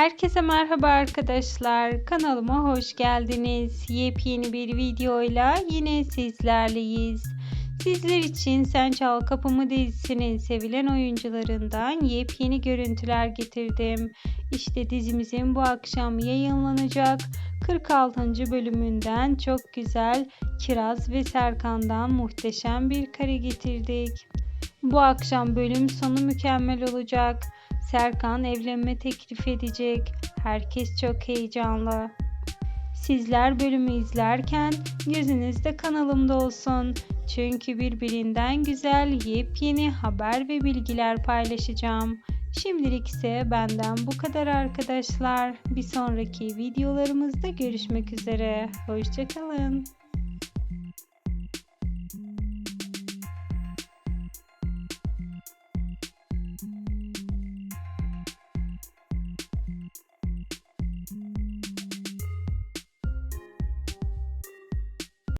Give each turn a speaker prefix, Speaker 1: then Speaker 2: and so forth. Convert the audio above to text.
Speaker 1: Herkese merhaba arkadaşlar. Kanalıma hoş geldiniz. Yepyeni bir videoyla yine sizlerleyiz. Sizler için Sen Çal Kapımı dizisinin sevilen oyuncularından yepyeni görüntüler getirdim. İşte dizimizin bu akşam yayınlanacak 46. bölümünden çok güzel Kiraz ve Serkan'dan muhteşem bir kare getirdik. Bu akşam bölüm sonu mükemmel olacak. Serkan evlenme teklif edecek. Herkes çok heyecanlı. Sizler bölümü izlerken gözünüz de kanalımda olsun. Çünkü birbirinden güzel yepyeni haber ve bilgiler paylaşacağım. Şimdilik ise benden bu kadar arkadaşlar. Bir sonraki videolarımızda görüşmek üzere. Hoşçakalın.